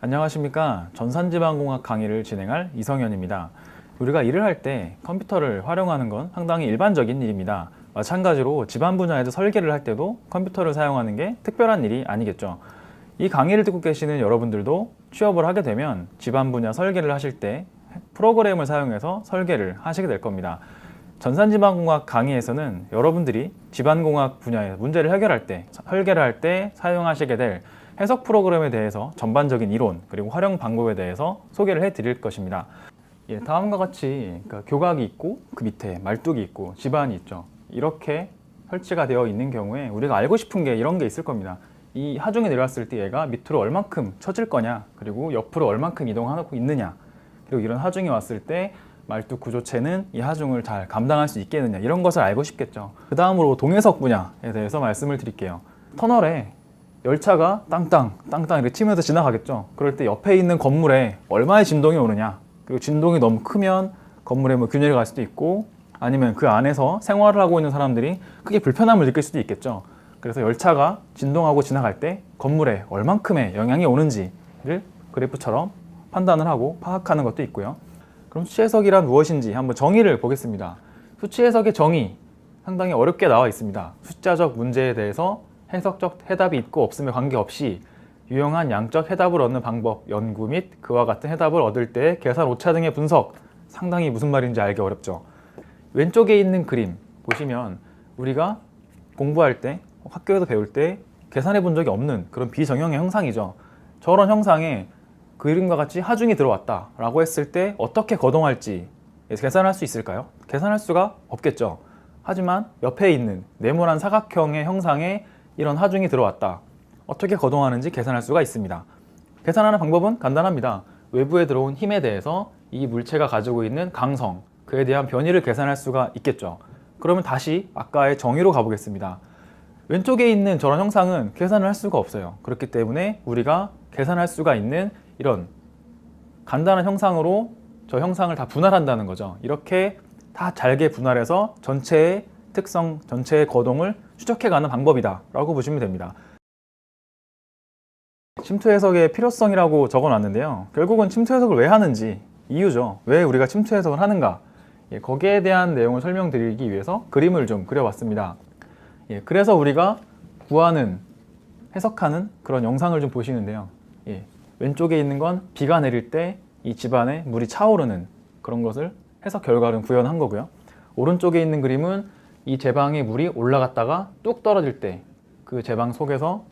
안녕하십니까. 전산지방공학 강의를 진행할 이성현입니다. 우리가 일을 할 때 컴퓨터를 활용하는 건 상당히 일반적인 일입니다. 마찬가지로 집안 분야에서 설계를 할 때도 컴퓨터를 사용하는 게 특별한 일이 아니겠죠. 이 강의를 듣고 계시는 여러분들도 취업을 하게 되면 집안 분야 설계를 하실 때 프로그램을 사용해서 설계를 하시게 될 겁니다. 전산지방공학 강의에서는 여러분들이 집안공학 분야의 문제를 해결할 때, 설계를 할 때 사용하시게 될 해석 프로그램에 대해서 전반적인 이론 그리고 활용 방법에 대해서 소개를 해드릴 것입니다. 예, 다음과 같이 그러니까 교각이 있고 그 밑에 말뚝이 있고 집안이 있죠. 이렇게 설치가 되어 있는 경우에 우리가 알고 싶은 게 이런 게 있을 겁니다. 이 하중에 내려왔을 때 얘가 밑으로 얼만큼 처질 거냐, 그리고 옆으로 얼만큼 이동하고 있느냐, 그리고 이런 하중이 왔을 때 말뚝 구조체는 이 하중을 잘 감당할 수 있겠느냐 이런 것을 알고 싶겠죠. 그 다음으로 동해석 분야에 대해서 말씀을 드릴게요. 터널에 열차가 땅땅 땅땅 이렇게 치면서 지나가겠죠. 그럴 때 옆에 있는 건물에 얼마의 진동이 오느냐. 그리고 진동이 너무 크면 건물에 뭐 균열이 갈 수도 있고 아니면 그 안에서 생활을 하고 있는 사람들이 크게 불편함을 느낄 수도 있겠죠. 그래서 열차가 진동하고 지나갈 때 건물에 얼만큼의 영향이 오는지를 그래프처럼 판단을 하고 파악하는 것도 있고요. 그럼 수치 해석이란 무엇인지 한번 정의를 보겠습니다. 수치 해석의 정의 상당히 어렵게 나와 있습니다. 숫자적 문제에 대해서 해석적 해답이 있고 없음에 관계없이 유용한 양적 해답을 얻는 방법, 연구 및 그와 같은 해답을 얻을 때 계산 오차 등의 분석 상당히 무슨 말인지 알기 어렵죠. 왼쪽에 있는 그림 보시면 우리가 공부할 때 학교에서 배울 때 계산해 본 적이 없는 그런 비정형의 형상이죠. 저런 형상에 그림과 같이 하중이 들어왔다라고 했을 때 어떻게 거동할지 계산할 수 있을까요? 계산할 수가 없겠죠. 하지만 옆에 있는 네모난 사각형의 형상에 이런 하중이 들어왔다. 어떻게 거동하는지 계산할 수가 있습니다. 계산하는 방법은 간단합니다. 외부에 들어온 힘에 대해서 이 물체가 가지고 있는 강성, 그에 대한 변이를 계산할 수가 있겠죠. 그러면 다시 아까의 정의로 가보겠습니다. 왼쪽에 있는 저런 형상은 계산을 할 수가 없어요. 그렇기 때문에 우리가 계산할 수가 있는 이런 간단한 형상으로 저 형상을 다 분할한다는 거죠. 이렇게 다 잘게 분할해서 전체의 특성, 전체의 거동을 추적해가는 방법이다 라고 보시면 됩니다. 침투 해석의 필요성이라고 적어놨는데요. 결국은 침투 해석을 왜 하는지 이유죠. 왜 우리가 침투 해석을 하는가? 예, 거기에 대한 내용을 설명드리기 위해서 그림을 좀 그려봤습니다. 예, 그래서 우리가 구하는 해석하는 그런 영상을 좀 보시는데요. 예, 왼쪽에 있는 건 비가 내릴 때 이 집안에 물이 차오르는 그런 것을 해석 결과를 구현한 거고요. 오른쪽에 있는 그림은 이 제방에 물이 올라갔다가 뚝 떨어질 때 그 제방 속에서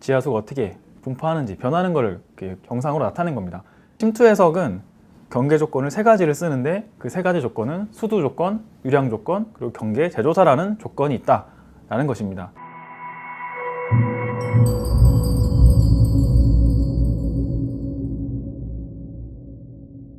지하수가 어떻게 분포하는지 변하는 것을 영상으로 나타낸 겁니다. 침투 해석은 경계 조건을 세 가지를 쓰는데 그 세 가지 조건은 수두 조건, 유량 조건, 그리고 경계 제조사라는 조건이 있다라는 것입니다.